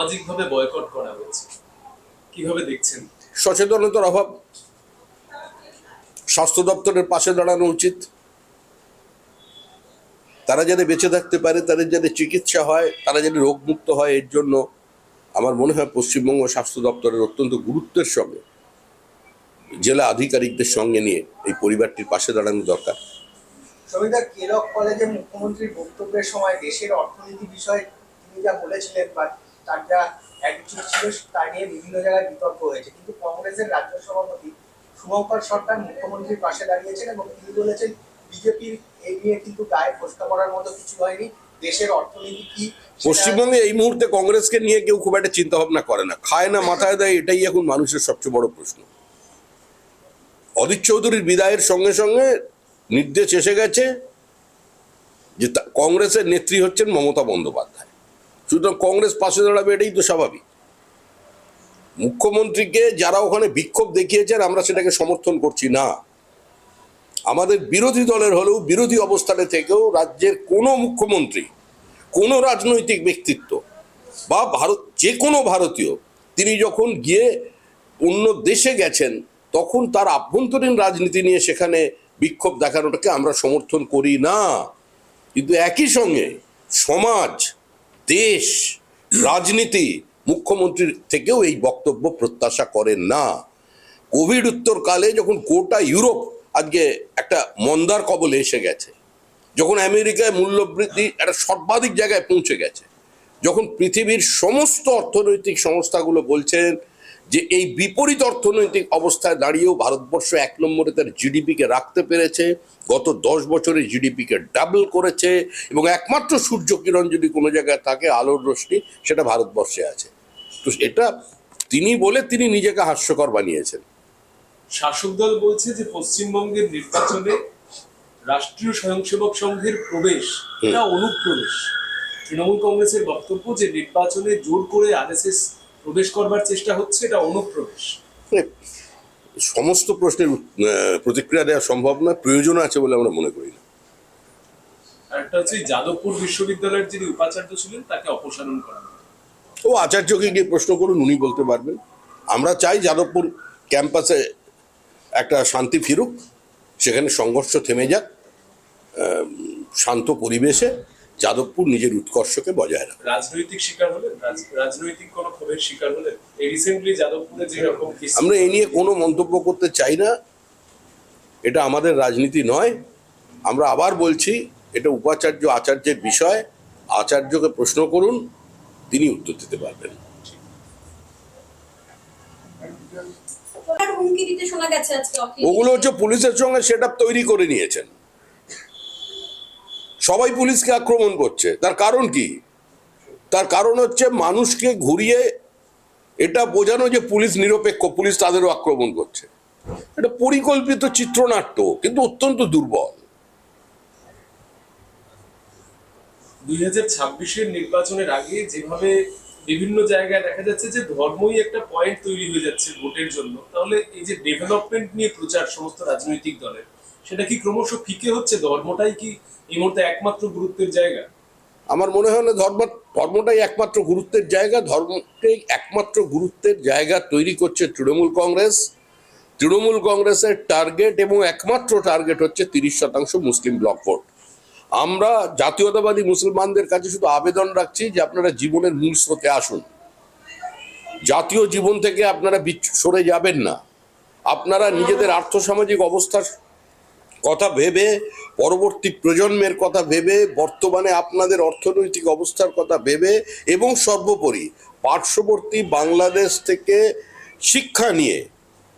সামাজিকভাবে বয়কট করা হয়েছে। কীভাবে দেখছেন? সচেতনতার অভাব স্বাস্থ্য দপ্তরের পাশে দাঁড়ানো উচিত। তারা যাতে বেঁচে থাকতে পারে তাদের যাতে চিকিৎসা হয় তারা যাতে রোগমুক্ত হয় এর জন্য আমার মনে হয় পশ্চিমবঙ্গ স্বাস্থ্য দপ্তরের অত্যন্ত গুরুত্বের সঙ্গে জেলা আধিকারিকদের সঙ্গে নিয়ে এই পরিবারটির পাশে দাঁড়ানো দরকার। কেরক কলেজে মুখ্যমন্ত্রীর বক্তব্যের সময় দেশের অর্থনীতি বিষয়ে তিনি যা বলেছিলেন বা তার যা অ্যাটিটিউড ছিল তা নিয়ে বিভিন্ন জায়গায় বিতর্ক হয়েছে। কিন্তু কংগ্রেসের রাজ্য সভাপতি শুভঙ্কর সরকার মুখ্যমন্ত্রীর পাশে দাঁড়িয়েছেন এবং তিনি বলেছেন বিজেপির এই নিয়ে কিন্তু গায়ে ফোসকা করার মতো কিছু হয়নি। দেশের অর্থনীতি কি পশ্চিমবঙ্গে এই মুহূর্তে কংগ্রেসকে নিয়ে কেউ খুব একটা চিন্তা ভাবনা করে না। খায় না, মাথায় দেয়, এটাই এখন মানুষের সবচেয়ে বড় প্রশ্ন। অদিত চৌধুরীর বিদায়ের সঙ্গে সঙ্গে নির্দেশ এসে গেছে যে কংগ্রেসের নেত্রী হচ্ছেন মমতা বন্দ্যোপাধ্যায়। সুতরাং কংগ্রেস পাশে দাঁড়াবে, এটাই তো স্বাভাবিক। মুখ্যমন্ত্রীকে যারা ওখানে বিক্ষোভ দেখিয়েছেন আমরা সেটাকে সমর্থন করছি না। আমাদের বিরোধী দলের হলেও বিরোধী অবস্থানে থেকেও রাজ্যের কোনো মুখ্যমন্ত্রী, কোনো রাজনৈতিক ব্যক্তিত্ব বা ভারত, যে কোনো ভারতীয়, তিনি যখন গিয়ে অন্য দেশে গেছেন, তখন তার আভ্যন্তরীণ রাজনীতি নিয়ে সেখানে বিক্ষোভ দেখানোটাকে আমরা সমর্থন করি না। কিন্তু একই সঙ্গে সমাজ দেশ, রাজনীতি মুখ্যমন্ত্রীর থেকেও এই বক্তব্য প্রত্যাশা করেন না। কোভিড উত্তরকালে যখন গোটা ইউরোপ আজকে একটা মন্দার কবলে এসে গেছে, যখন আমেরিকায় মূল্যবৃদ্ধি একটা সর্বাধিক জায়গায় পৌঁছে গেছে, যখন পৃথিবীর সমস্ত অর্থনৈতিক সংস্থাগুলো বলছেন যে এই বিপরীত অর্থনৈতিক অবস্থায় দাঁড়িয়েও ভারতবর্ষ এক নম্বরে তার জিডিপিকে রাখতে পেরেছে গত দশ বছরে জিডিপিকে ডাবল করেছে এবং একমাত্র সূর্য কিরণ যদি কোনো জায়গায় থাকে আলোর রশ্মি সেটা ভারতবর্ষে আছে। তো এটা তিনি বলে তিনি নিজেকে হাস্যকর বানিয়েছেন। শাসক দল বলছে যে পশ্চিমবঙ্গের নির্বাচনে রাষ্ট্রীয় স্বয়ংসেবক সংঘের প্রবেশ এটা অনুপ্রবেশ। তৃণমূল কংগ্রেসের বক্তব্য যে নির্বাচনে জোর করে আরএসএস প্রবেশ করবার চেষ্টা হচ্ছে এটা অনুপ্রবেশ? মানে সমস্ত প্রশ্নের প্রতিক্রিয়া দেওয়া সম্ভব নয় প্রয়োজন আছে বলে আমরা মনে করি না। একটা হচ্ছে যাদবপুর বিশ্ববিদ্যালয়ের যিনি উপাচার্য ছিলেন তাকে অপসারণ করা। ও আচার্যকে গিয়ে প্রশ্ন করুন উনি বলতে পারবেন। আমরা চাই যাদবপুর ক্যাম্পাসে একটা শান্তি ফিরুক সেখানে সংঘর্ষ থেমে যাক শান্ত পরিবেশে। যাদবপুর নিজের উৎকর্ষকে বজায় রাখে। রাজনৈতিক শিকার হলেন রাজ- রাজনৈতিক কোনো ক্ষোভের শিকার হলেন এই রিসেন্টলি যাদবপুরে যে রকম আমরা এ নিয়ে কোনো মন্তব্য করতে চাই না। এটা আমাদের রাজনীতি নয়। আমরা আবার বলছি এটা উপাচার্য আচার্যের বিষয়। আচার্যকে প্রশ্ন করুন তিনি উত্তর দিতে পারবেন। ওগুলো হচ্ছে পুলিশের সঙ্গে সেট তৈরি করে নিয়েছেন। সবাই পুলিশকে আক্রমণ করছে। তার কারণ কি? তার কারণ হচ্ছে মানুষকে ঘুরিয়ে এটা বোঝানো যে পুলিশ নিরপেক্ষ, পুলিশ তাদেরও আক্রমণ করছে। এটা পরিকল্পিত চিত্রনাট্য, কিন্তু অত্যন্ত দুর্বল। দুই হাজার ছাব্বিশের নির্বাচনের আগে যেভাবে বিভিন্ন জায়গায় দেখা যাচ্ছে যে ধর্মই একটা পয়েন্ট তৈরি হয়ে যাচ্ছে ভোটের জন্য। তাহলে এই যে ডেভেলপমেন্ট নিয়ে প্রচার সমস্ত রাজনৈতিক দলের, সেটা কি ক্রমশ ফিকে হচ্ছে? ধর্মটাই কি এই মুহূর্তে একমাত্র গুরুত্বের জায়গা? আমার মনে হয় না ধর্ম, ধর্মটাই একমাত্র গুরুত্বের জায়গা ধর্মকেই একমাত্র গুরুত্বের জায়গা তৈরি করছে তৃণমূল কংগ্রেস। তৃণমূল কংগ্রেসের টার্গেট এবং একমাত্র টার্গেট হচ্ছে তিরিশ শতাংশ মুসলিম ব্লক ভোট। আমরা জাতীয়তাবাদী মুসলমানদের কাছে শুধু আবেদন রাখছি যে আপনারা জীবনের মূল স্রোতে আসুন। জাতীয় জীবন থেকে আপনারা সরে যাবেন না। আপনারা নিজেদের আর্থসামাজিক অবস্থার কথা ভেবে, পরবর্তী প্রজন্মের কথা ভেবে, বর্তমানে আপনাদের অর্থনৈতিক অবস্থার কথা ভেবে এবং সর্বোপরি পার্শ্ববর্তী বাংলাদেশ থেকে শিক্ষা নিয়ে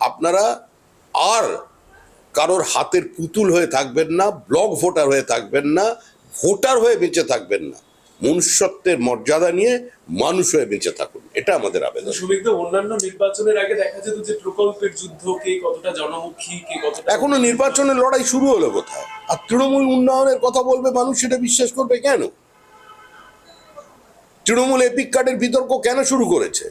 আপনারা আর কারোর হাতের পুতুল হয়ে থাকবেন না ব্লক ভোটার হয়ে থাকবেন না ভোটার হয়ে বেঁচে থাকবেন না। মনুষ্যত্বের মর্যাদা নিয়ে মানুষ হয়ে বেঁচে থাকুন এটা আমাদের আবেদন। অন্যান্য নির্বাচনের আগে দেখা যেত যে প্রকল্পের যুদ্ধ কে কতটা জনমুখী কে কতটা এখনও নির্বাচনের লড়াই শুরু হলো কোথায়? আর তৃণমূল উন্নয়নের কথা বলবে মানুষ সেটা বিশ্বাস করবে কেন? তৃণমূল এপিক কার্ডের বিতর্ক কেন শুরু করেছে?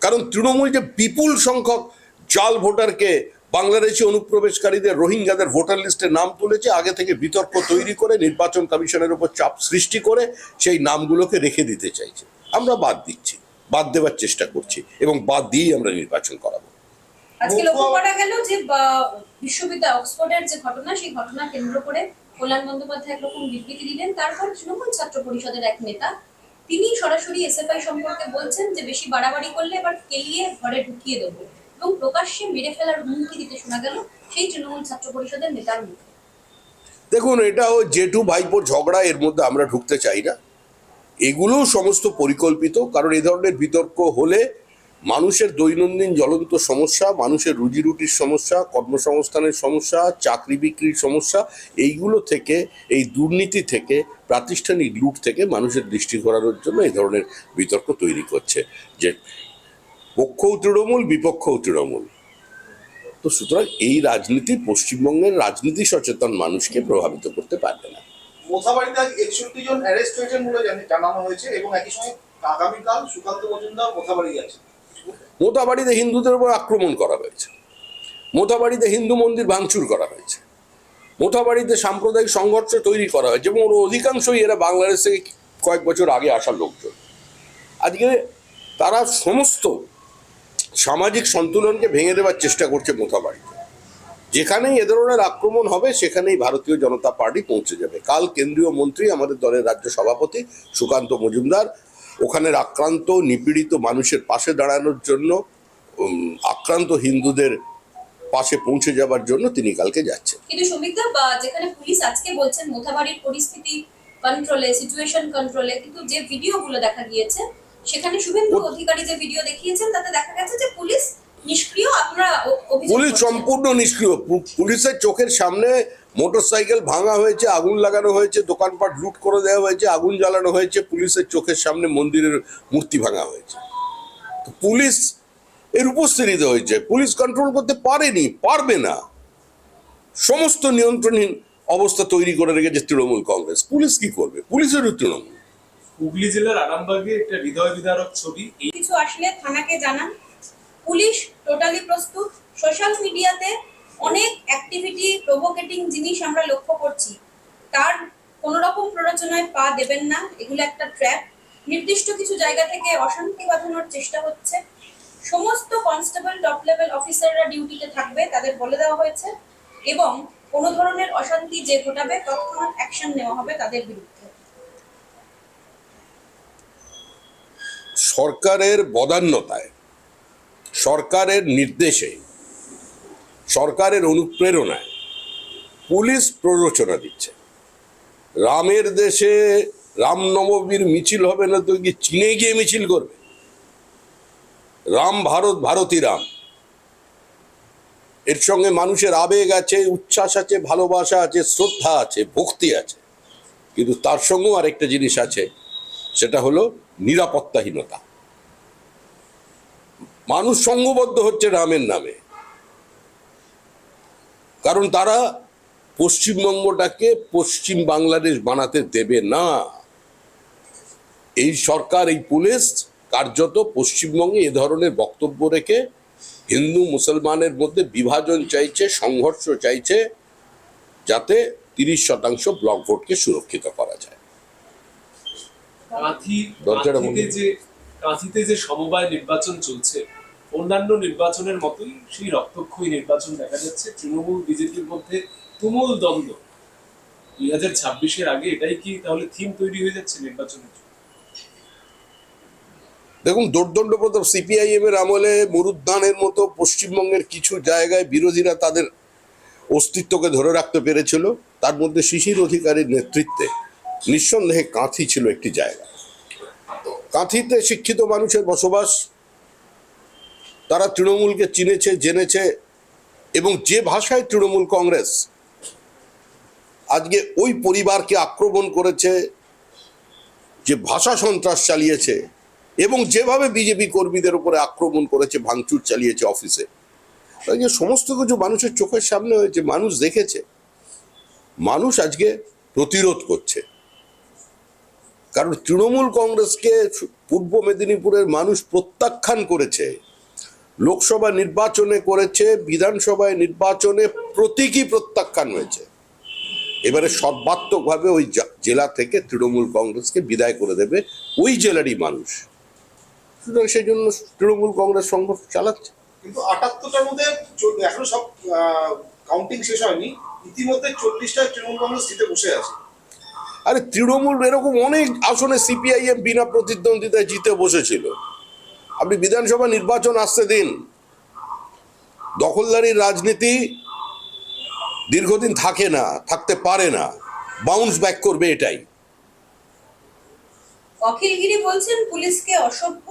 কারণ তৃণমূল যে বিপুল সংখ্যক জাল ভোটারকে বাংলাদেশি অনুপ্রবেশকারীদের রোহিঙ্গাদের ভোটার লিস্টে নাম তুলেছে আগে থেকে বিতর্ক তৈরি করে নির্বাচন কমিশনের উপর চাপ সৃষ্টি করে সেই নামগুলোকে রেখে দিতে চাইছে। আমরা বাদ দিচ্ছি বাদ দেওয়ার চেষ্টা করছি এবং বাদ দিয়েই আমরা নির্বাচন করাবো। আজকে লক্ষ্য করা গেল যে বা, বিশ্ববিদ্যালয় অক্সফোর্ডের যে ঘটনা সেই ঘটনা কেন্দ্র করে কল্যাণ বন্দ্যোপাধ্যায় একরকম বিবৃতি দিলেন। তারপর তৃণমূল ছাত্র পরিষদের এক নেতা তিনি সরাসরি এসএফআই সম্পর্কে বলছেন যে বেশি বাড়াবাড়ি করলে এবার কেলিয়ে ঘরে ঢুকিয়ে দেবো। এবং প্রকাশ্যে মেরে ফেলার হুমকি দিতে শোনা গেল সেই তৃণমূল ছাত্র পরিষদের নেতার মুখে। দেখুন, এটা ও জেঠু ভাইপোর ঝগড়া, এর মধ্যে আমরা ঢুকতে চাই না। এগুলো সমস্ত পরিকল্পিত, কারণ এ ধরনের বিতর্ক হলে মানুষের দৈনন্দিন জ্বলন্ত সমস্যা, মানুষের রুজি রুটির সমস্যা, কর্মসংস্থানের সমস্যা, চাকরি বিক্রির সমস্যা, এইগুলো থেকে, এই দুর্নীতি থেকে, প্রাতিষ্ঠানিক লুট থেকে মানুষের দৃষ্টি ঘোরানোর জন্য এই ধরনের বিতর্ক তৈরি করছে। যে পক্ষও তৃণমূল বিপক্ষও তৃণমূল তো সুতরাং এই রাজনীতি পশ্চিমবঙ্গের রাজনীতি সচেতন মানুষকে প্রভাবিত করতে পারবে না। মোথাবাড়িতে আজ একষট্টি জন অ্যারেস্ট হয়েছেন বলে জানানো হয়েছে এবং একই সঙ্গে আগামীকাল সুকান্ত মজুমদার মোথাবাড়ি আছে মোতাবাড়িতে হিন্দুদের উপর আক্রমণ করা হয়েছে। মোতাবাড়িতে হিন্দু মন্দির ভাঙচুর করা হয়েছে। মোতাবাড়িতে সাম্প্রদায়িক সংঘর্ষ তৈরি করা হয়েছে এবং ওর অধিকাংশই এরা বাংলাদেশ থেকে কয়েক বছর আগে আসা লোকজন। আজকে তারা সমস্ত সামাজিক সন্তুলনকে ভেঙে দেওয়ার চেষ্টা করছে মোতাবাড়িতে যেখানেই এ ধরনের আক্রমণ হবে, সেখানেই ভারতীয় জনতা পার্টি পৌঁছে যাবে। কাল কেন্দ্রীয় মন্ত্রী, আমাদের দলের রাজ্য সভাপতি সুকান্ত মজুমদার ওখানের আক্রান্ত, নিপীড়িত মানুষের পাশে দাঁড়ানোর জন্য আক্রান্ত হিন্দুদের পাশে পৌঁছে যাবার জন্য তিনি কালকে যাচ্ছেন। কিন্তু বা যেখানে পুলিশ আজকে বলছেন, মোথাবাড়ির পরিস্থিতি কন্ট্রোলে সিচুয়েশন কন্ট্রোলে কিন্তু যে ভিডিওগুলো দেখা গিয়েছে সেখানে শুভেন্দু অধিকারী যে ভিডিও দেখিয়েছেন তাতে দেখা গেছে যে পুলিশ নিষ্ক্রিয় আপনারা পুলিশ সম্পূর্ণ নিষ্ক্রিয়। পুলিশের চোখের সামনে মোটরসাইকেল ভাঙা হয়েছে আগুন লাগানো হয়েছে দোকানপাট লুট করে দেওয়া হয়েছে আগুন জ্বালানো হয়েছে পুলিশের চোখের সামনে মন্দিরের মূর্তি ভাঙা হয়েছে। পুলিশ এর উপস্থিতিতে হয়েছে। পুলিশ কন্ট্রোল করতে পারেনি পারবে না। সমস্ত নিয়ন্ত্রণহীন অবস্থা তৈরি করে রেখেছে তৃণমূল কংগ্রেস। পুলিশ কি করবে? পুলিশেরও তৃণমূল। হুগলি জেলার আরামবাগে একটা হৃদয় বিদারক ছবি। কিছু আসলে থানাকে জানান। পুলিশ টোটালি প্রস্তুত। সোশ্যাল মিডিয়াতে অনেক অ্যাক্টিভিটি প্রভোকেটিং জিনিস আমরা লক্ষ্য করছি। তার কোনো রকম প্ররোচনায় পা দেবেন না। এগুলো একটা ট্র্যাপ নির্দিষ্ট কিছু জায়গা থেকে অশান্তি বাঁধানোর চেষ্টা হচ্ছে। সমস্ত কনস্টেবল টপ লেভেল অফিসাররা ডিউটিতে থাকবে, তাদের বলে দেওয়া হয়েছে। এবং কোনো ধরনের অশান্তি যে ঘটাবে, তৎক্ষণাৎ অ্যাকশন নেওয়া হবে তাদের বিরুদ্ধে। সরকারের বদান্যতায়, সরকারের নির্দেশে, সরকারের অনুপ্রেরণায় পুলিশ প্ররোচনা দিচ্ছে। রামের দেশে রামনবমীর মিছিল হবে না তো কি চীনে গিয়ে মিছিল করবে? রাম ভারত, ভারতী রাম। এর সঙ্গে মানুষের আবেগ আছে, উচ্ছ্বাস আছে, ভালোবাসা আছে, শ্রদ্ধা আছে, ভক্তি আছে। কিন্তু তার সঙ্গেও আরেকটা জিনিস আছে সেটা হলো নিরাপত্তাহীনতা। মানুষ সঙ্গবদ্ধ হচ্ছে রামের নামে। কারণ তারা পশ্চিমবঙ্গটাকে পশ্চিম বাংলাদেশ বানাতে দেবে না। এই সরকার, এই পুলিশ কার্যত পশ্চিমবঙ্গে এ ধরনের বক্তব্য রেখে হিন্দু, মুসলমানের মধ্যে বিভাজন চাইছে, সংঘর্ষ চাইছে, যাতে তিরিশ শতাংশ ব্লক ভোটকে সুরক্ষিত করা যায়। কাঁথি কাঁথিতে যে কাঁথিতে যে সমবায় নির্বাচন চলছে অন্যান্য নির্বাচনের মতোই সেই রক্তক্ষয়ী নির্বাচন দেখা যাচ্ছে। তৃণমূল বিজেপির মধ্যে তুমুল দ্বন্দ্ব। দুই হাজার ছাব্বিশের আগে এটাই কি তাহলে থিম তৈরি হয়ে যাচ্ছে নির্বাচনের জন্য? দেখুন দোর্দণ্ড প্রতাপ সিপিআইএম এর আমলে মরুদ্যানের মতো পশ্চিমবঙ্গের কিছু জায়গায় বিরোধীরা তাদের অস্তিত্বকে ধরে রাখতে পেরেছিল। তার মধ্যে শিশির অধিকারীর নেতৃত্বে। নিঃসন্দেহে কাঁথি ছিল একটি জায়গা। কাঁথিতে শিক্ষিত মানুষের বসবাস, তারা তৃণমূলকে চিনেছে, জেনেছে এবং যে ভাষায় তৃণমূল কংগ্রেস আজকে ওই পরিবারকে আক্রমণ করেছে, যে ভাষা সন্ত্রাস চালিয়েছে এবং যেভাবে বিজেপি কর্মীদের উপরে আক্রমণ করেছে, ভাঙচুর চালিয়েছে অফিসে। যে সমস্ত কিছু মানুষের চোখের সামনে হয়েছে, মানুষ দেখেছে, মানুষ আজকে প্রতিরোধ করছে। কারণ তৃণমূল কংগ্রেসকে পূর্ব মেদিনীপুরের মানুষ প্রত্যাখ্যান করেছে। লোকসভা নির্বাচনে করেছে, বিধানসভায় নির্বাচনে প্রতীকী প্রত্যাখ্যান হয়েছে। এবারে সর্বাত্মকভাবে ওই জেলা থেকে তৃণমূল কংগ্রেসকে বিদায় করে দেবে ওই জেলারই মানুষ। সুতরাং সেই জন্য তৃণমূল কংগ্রেস সংঘর্ষ চালাচ্ছে। কিন্তু আটাত্তরটার মধ্যে এখনও সব কাউন্টিং শেষ হয়নি। ইতিমধ্যে চল্লিশটা তৃণমূল কংগ্রেস জিতে বসে আছে। আরে তৃণমূল এরকম অনেক আসনে সিপিআইএম বিনা প্রতিদ্বন্দ্বিতায় জিতে বসেছিল। আপনি বিধানসভা নির্বাচন আসতে দিন। দখলদারির রাজনীতি দীর্ঘদিন থাকে না, থাকতে পারে না। বাউন্স ব্যাক করবে এটাই। অখিলগিরি বলছেন, পুলিশকে অসভ্য